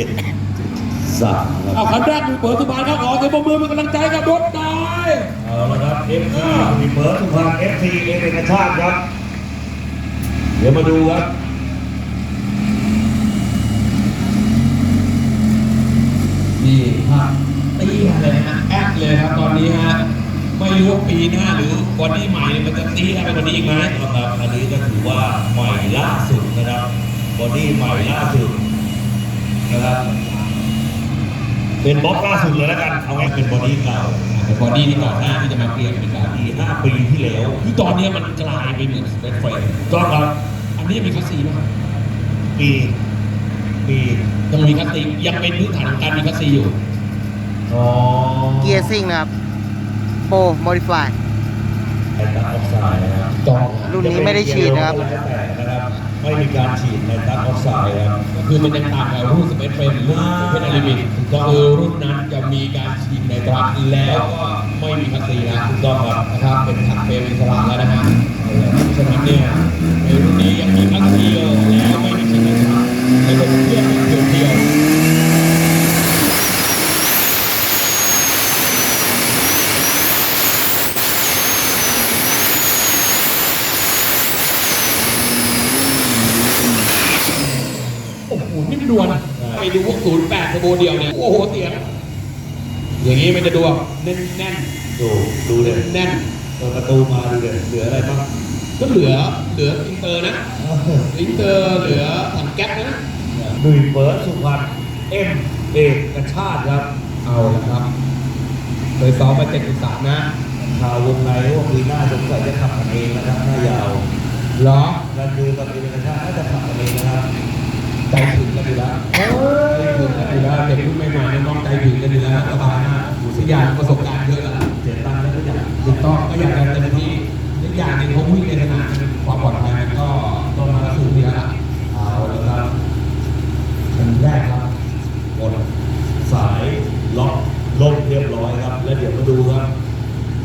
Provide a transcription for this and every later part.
จ็ดสามครับเอาคันแรกมีเปิดสุพรรณครับขอเสียงปรบมือเป็นกำลังใจกับรถหน่อยเอาละครับ F5 มีเบิร์ดสุพรรณ FT เอเอกชาติครับ เดี๋ยวมาดูครับนี่ฮะตีเลยฮะแอดเลยครับตอนนี้ฮะไม่รู้ว่าปีหน้าหรือวันนี้ใหม่เนี่ยมันจะตีได้ไปกว่านี้อีกไหมนะครับอันนี้ก็ถือว่าใหม่ล่าสุดนะครับบอดี้ใหม่ล่าสุด นะครับเป็นบล็อกล่าสุดเลยแล้วกันเอาไว้เป็นบอดี้เก่าแต่บอดี้นี่ก่อนหน้าที่จะมาเปลี่ยนเป็นการที่ห้าปีที่แล้วที่ตอนนี้มันกลายไปเหมือนเป็นเฟรมก็ครับอันนี้มีคัสซีไหมครับปีปียังมีคัสซียังเป็นพื้นฐานของการมีคัสซีอยู่อ๋อเกียร์ซิ่งนะครับโปรโมดิฟายไททันออกไซด์นะครับต้องรุ่นนี้ไม่ได้ฉีดนะครับนะครับ ไม่มีการฉีดในตักออกไซด์ครับคือมันยังต่างกับรุ่นสเปซเฟรมหรือรุ่นเพชรอลิมิตคือรุ่นนั้นจะมีการฉีดในตรักแล้วก็ไม่มีภาษีนะถูกต้องครับนะครับเป็นถักเฟรมอิสระแล้วนะฮะฉะนั้นเนี่ยในรุ่นนี้ยังมีคัสซีอยู่แล้วไม่มีฉีดในตรักในเป็นเครื่องเดียวเดียวโอ้โหนิ่มนวลไปดูพวกศูนย์แปดเทอร์โบเดียวเนี่ย โอ้โหเสียงอย่างนี้ไม่จะดูแน่นแน่นดูดูเลยแน่นเปิดประตูมาดูเลยเหลืออะไรบ้างก็เหลือเหลืออินเตอร์นะอินเตอร์เหลือถังแก๊สนะดุยเบิร์ดสุพรรณเอ็มเอกกระชาติครับเอาละครับเคยซ้อมมาเจ็ดจุดสามนะข่าววงในว่าปีหน้าสงสัยจะขับกันเองนะครับหน้ายาวเหรอนั่นคือกับเอกกระชาติน่าจะขับกันเองนะครับใจถึงกันอยู่แล้ว องใจถึงกันอยู่แล้วสบายมากสุยานประสบการณ์เยอะแล้วเสียตังค์แล้วก็อย่างถูกต้องก็อยากจะเต็มที่อีกอย่างหนึ่งเขาวิ่งในสนามความปลอดภัยมันก็ต้องมาสูงอยู่แล้วล่ะเอาละครับคนแรกครับกดสายล็อกลงเรียบร้อยครับ แล้วเดี๋ยวมาดูครับ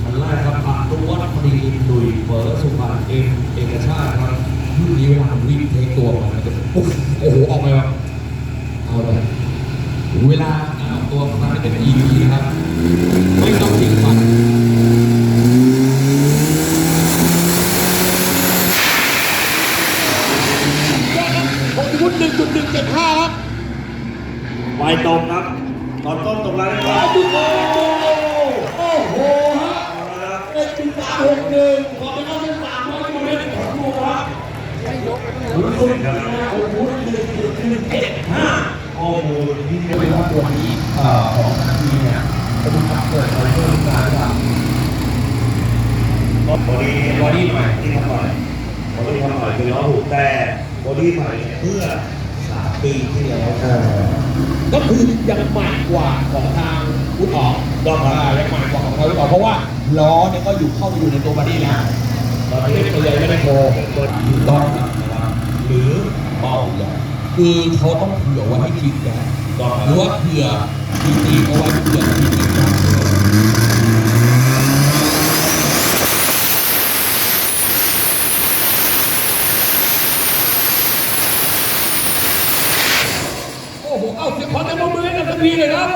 คันแรกครับอัตุวัฒน์พอดีดุยเบิร์ดสุพรรณเอ็มเอกชาติครับรุ่นนี้เวลาวิ่งเทตัวมันมันจะปุ๊บโอ้โหออกไปแบบเอาเลยเวลา ตัวของมันจะเป็น EV ครับไม่ต้องทิ้งฟันผมพูดหนึ่งจุดหนึ่งเจ็ดห้าครับไวตรงครับ ตอนต้นตรงแล้วนะคว้ารัวบจุดโโอ้โหฮะเอ็ดจุดสามหกหนึ่งขอไปเข้าเส้นสามร้อยกิโลเมตรของลูกครับคุณคุณผมพูดหนึ่งจุดหนึ่งเจ็ดห้า ข้อมูลที่เรียกว่าตัวนี้เอ่อของนาทีเนี่ยเป็นการเปิดอะไรเพิ่มการครับบอดี้บอดี้ใหม่ที่ทำใหม่บอดี้ทำใหม่คือล้อหูแต่บอดี้ใหม่เมื่อสามปีที่แล้วก็คือยังใหม่กว่าของทางคุณอ๋องก็มาอ่ายังใหม่กว่าของทางคุณอ๋องเพราะว่าล้อเนี่ยก็อยู่เข้าไปอยู่ในตัวบอดี้นะตอนไม่นี้ได้เปลือยไม่ได้โคตัวถูกต้องนะครับ หรือ เบาเลย คือเขาต้องเผื่อไว้ให้คิดนะก็หรือว่าเผื่อทีทีเอาไว้เผื่อทีทีครับโอ้โหเอาเสียงขอแต่มือมือให้กับทันทีเลยครับ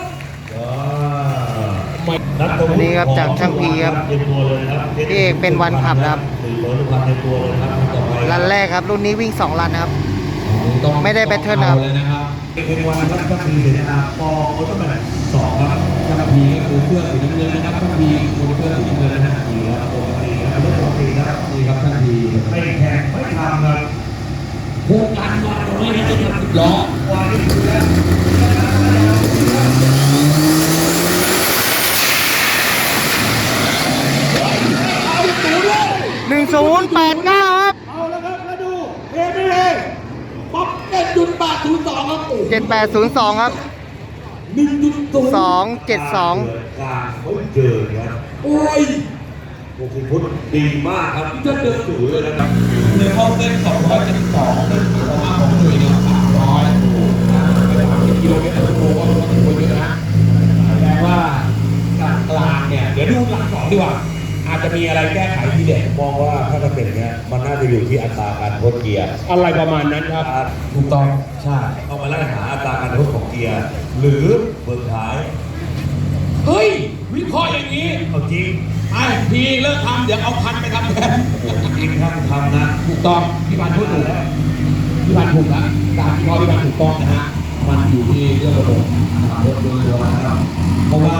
ไม่นัดตรงอันนี้ครับจากช่างพีครับเตรียมตัวเลยนะครับพี่เอกเป็นวันขับนะครับหนึ่งร้อยลูกพันในตัวเลยครับต่อไปรันแรกครับ รุ่นนี้วิ่ง2รันนะครับ ต้องไม่ได้ pattern นะครับเอาเลยนะครับเป็นวันครับก็คือเดี๋ยวนะครับปอโอโตแมนสองครับช่างพีก็คือเสื้อสีน้ำเงินนะครับช่างพีคูเสื้อสีน้ำเงินนะฮะดีครับปกติครับรถปกติครับนี่ครับช่างพีไม่แข่งไม่ทำครับโครงการมาตรงนี้นี่จะทำสิบล้อวางนี่คือแล้ว1089ครับเอาแล้วครับมาดูเฮ้ไม่เฮ้ป๊อป เจ็ดจุดแปดศูนย์สองครับโอ้โห7802ครับหนึ่งจุดศูนย์272กลางเขาเจอครับโอ้ยโอ้คุณพุทธดีมากครับจะเดินสูงเลยนะครับในห้องเส้นสองร้อยเจ็ดสิบสองเส้นประมาณของหน่วยเนี่ยสามร้อยโอ้โหไปสามสิบกิโลเมตรต่อชั่วโมงก็ถือว่าเยอะนะแสดงว่า กลางกลางๆเนี่ย เดี๋ยวดูหลังสองดีกว่า อาจจะมีอะไรแก้ไขทีเด็ดมองว่าถ้าจะเป็นอย่างเงี้ยมันน่าจะอยู่ที่อัตราการทดเกียร์อะไรประมาณนั้นครับถูกต้องใช่ต้องมาไล่หาอัตราการทดของเกีกียร์ หรือเบิกท้ายเฮ้ย วิเคราะห์อย่างนี้เอาจริงไอ้พีเลิกทำเดี๋ยวเอาพันไปทำแทนจริงครับทำนะถูกต้องพี่พันธุ์พูดถูกแล้วพี่พันธุ์ถูกแล้วการวิเคราะห์พี่พันธุ์ถูกต้องนะฮะมันอยู่ที่เรื่องระบบรถโดยรวมนะครับเพราะว่า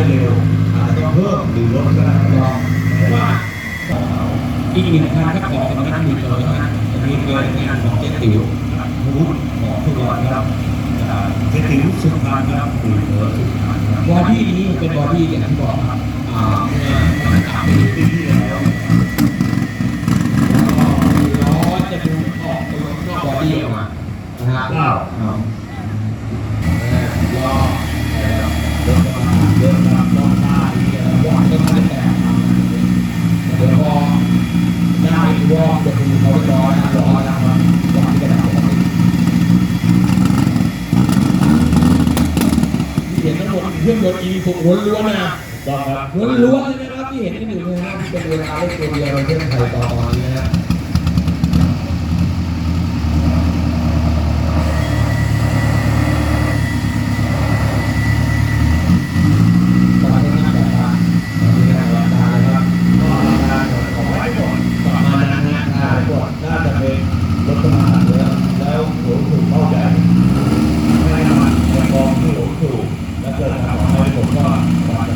ใช้ให้เร็วอาจจะเพิ่มหรือลดก็ได้เพราะว่าอีกหนึ่งคันถ้าของสำนักมีเลยนนะมีเกินงานของเจ๊ติ๋วพูดของทุกวันครับเจ๊ติ๋วสุดพันครับหรือเหลือสุดพันครับอดี้นี้เป็นบอดี้อย่างที่บอกครับเมื่อสามปีปีที่แล้วล้อจะดูออกตัวนอกบอดี้ออกมานะฮะเก้าล้อ เดินมาล้อหน้าเนี่ยวอร์ดก็ได้แต่เดี๋ยวพอหน้าอีกวอร์ดจะเล้อนะล้อนะครับวอร์ดที่กระดาษปกติที่เห็นทั้งหมดเครื่องนต์ e 6ล้วนๆนะครับล้วนๆเลยนะครับที่เห็นกันอยู่นะเป็นเวลาเล่นตัวเดียวในประเทศไทยตอนนี้นะฮะตอนนี้แบบว่าตอนนี้นะราคานะครับ ก็การของไว้ก่อน ประมาณนั้นนะ น่าจะน่าจะเป็นรถขนาดเยอะแล้วหัวถูกเข้าใจไม่ได้มาจะมองที่หัวถูกแล้วเกิดทำให้ผมก็วาง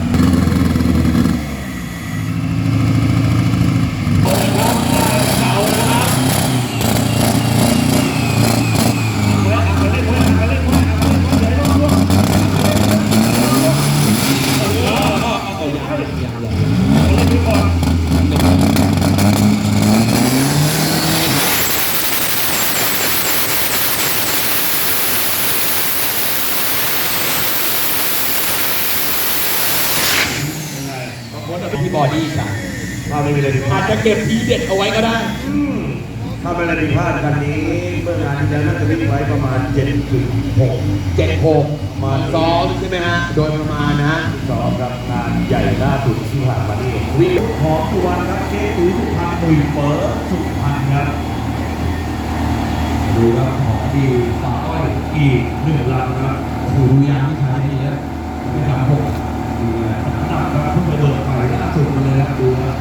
ที่บอดี้จ้ะ ถ้าไม่มีอะไรผิดพลา อา ด จจะ เก็บทีเด็ดเอาไว้ก็ได้อืมถ้าไม่มีอะไรผิดพลาดกันนี้เมื่องานที่แล้วน่าจะวิ่งไว้ประมาณ7ถึง6เจ็ดหกมาซ้อมใช่ไหมฮะ โดยประมาณนะฮะสองกับงานใหญ่ล่าสุดที่ผ่านมานี่เองวิ่งของสุวรรณครับเจ๊ตุ้ยสุพรรณตุยเปิดสุพรรณครับดูครับของดีฝาอ้อยอีกหนึ่งลำครับโอ้โหดูยางที่ใช้ดีนะไม่ทำหกดูนะหนักครับเพิ่งไปเบิกใหม่ล่าสุดมาเลยครับดูนะ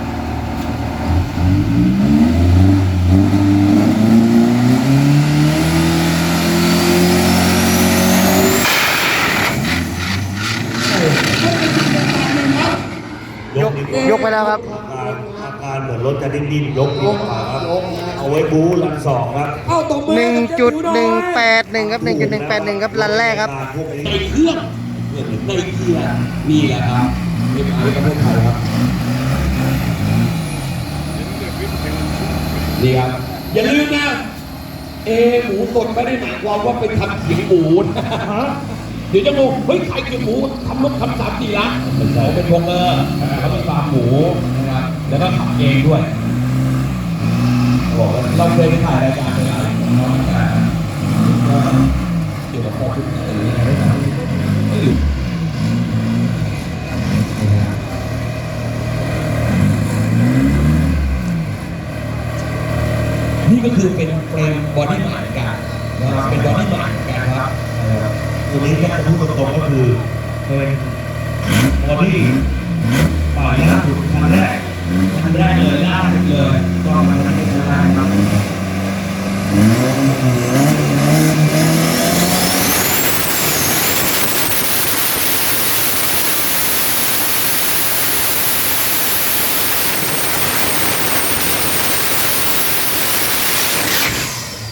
ยกยกไปแล้วครับ อาการอาการเหมือนรถจะ ดิ้นดิ้นๆยกยกมาครับเอาไว้บู๊ลันสองครับเอ้าตบมือหนึ่งจุดหนึ่งแปดหนึ่งครับหนึ่งจุดหนึ่งแปดหนึ่งครับรันแรกครับพวกนี้ในเครื่องในเครื่องนี่แหละครับนี่มาในประเทศไทยครับนี่ครับอย่าลืมนะเอหมูสดไม่ได้หมายความว่าเป็นทำเขียงหมูนะเดี๋ยวจะงงเฮ้ยขายเขียงหมูทำรถทำสามสี่ล้านเป็นเขาเป็นพงเออร์เขาเป็นฟาร์มหมูนะครับ แล้วก็ขับเองด้วยบอกว่าเราเคยไปถ่ายรายการไปแล้วน้องแต่ก็เกี่ยวกับพอทุกอะไรอย่างเงี้ยได้ทำไม่ลืมนะครับนี่ก็คือเป็นเฟรมบอดี้ใหม่กันนะครับเป็นบอดี้ใหม่กันครับตัวนี้ถ้าจะพูดตรงๆก็คือเป็นบอดี้ป่ายล่าสุดคันแรก คันแรกเลยล่าสุดเลยก็มาทำให้ชนะครับ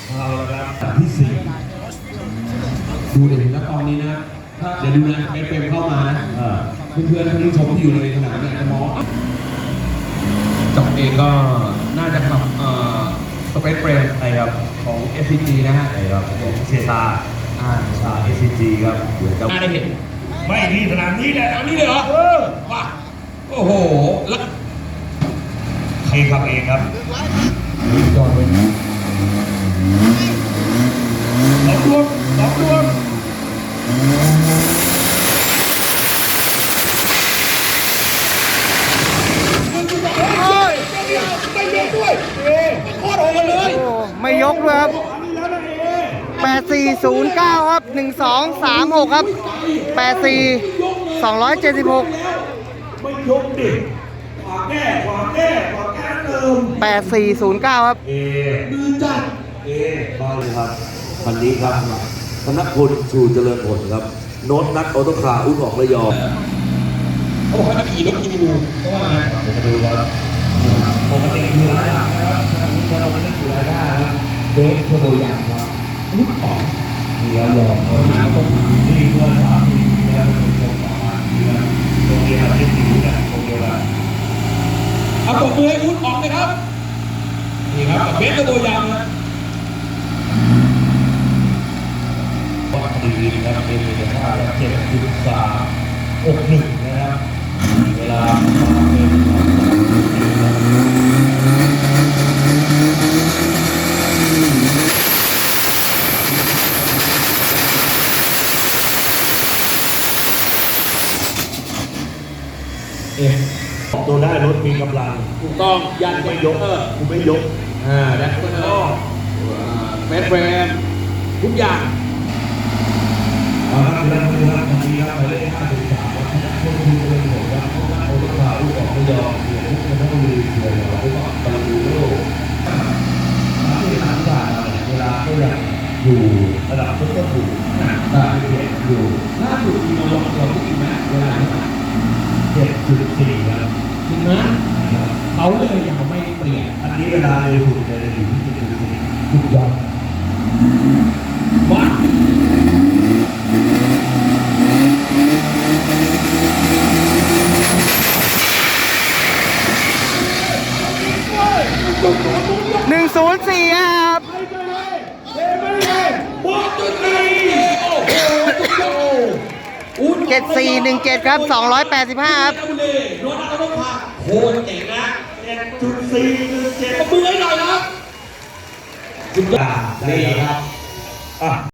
เอาละครับที่สี่ดูเดี๋ยวแล้วตอนนี้นะถ้าเดี๋ยวดูนะไอเฟรมเข้ามานะเพื่อนๆท่านผู้ชมที่อยู่ในสนามเนี่ยจะมอง อะจับเองก็น่าจะขับเอ่อสเปซเฟรมใช่ครับ ของ SCG นะฮะใช่ครับเซตาอ่าชาเอซีจีครับเหมือนกับน่าได้เห็นไม่ที่สนามนี้แหละอันนี้เลยเหรอเออว้าโอ้โหแล้วใครขับเองครับจอดไว้นะสองดวงสองดวง ไม่ยกด้วยโคตรโหดเลย โอ้ไม่ยกด้วยครับอันนี้แล้วนะเอแปด8409 ครับ 1236 ครับ 84 276ไม่ยกดิขวาแก้ขวาแก้ขวาแก้เติม8409 ครับ เอมือจัดเอบ้าเลยครับคันนี้ครับธนพลชูเจริญผลครับโน้ตนักออโต้คาร์อุ้นออกระยองเขาบอกให้มาขี่รถกินดูเพราะว่าเดี๋ยวมาดูครับ ปกติอยู่รายหลักนะครับถ้าเราไม่ได้อยู่รายหน้านะครับเบสเทโบยางครับลูกของมีแล้วลองเขาหาต้นนี่เพื่อสามปีแล้วเป็นคนประมาณนี้นะโรงเรียนที่สี่เนี่ยโรงเรียนอะไรเอาปรบมือให้อุ้นออกเลยครับนี่ครับกับเบสกระโดดยางนะวัดดีนะครับเป็นมูลค่าเจ็ดจุดสามอกหนึ่ง เอ็มตัวได้รถมีกำลังถูกต้องยันไม่ยกกูไม่ยกอ่าแดกเตอร์แมสแวมทุกอย่างเอาละครับเวลาของทีมหมายเลขห้าสิบสามนะครับคนดูเป็นหัวว่าเขาได้โอลาลูกออกไม่ยอมเสียลูกจะต้องรีเสียหัวลูกอคกตะลูโลกนักเรียนต่างๆเวลาเขาอยากอยู่ระดับต้นๆอยู่นะอยู่ล่าสุดมีมาลองตัวผู้หญิงนะเวลาที่ จ็ดจุดสี่ครับถึงนะเขาเลยยังไม่เปลี่ยนอันนี้เวลาเลยถูกเลจุดสี่ถูกยอดวัดหนึ่งศูนย์สี่ครับไปเลยเฮ้ยไปเลยบอกจุดไหนโอ้โห โอ้โหอุ้น7417ครับ285ครับบุรีรถอัตโนมัติโคตรเจ๋งนะเจ็ดจุดสี่คือเจ็ดปรบมือให้หน่อยนะครับจุดนี่ครับอะ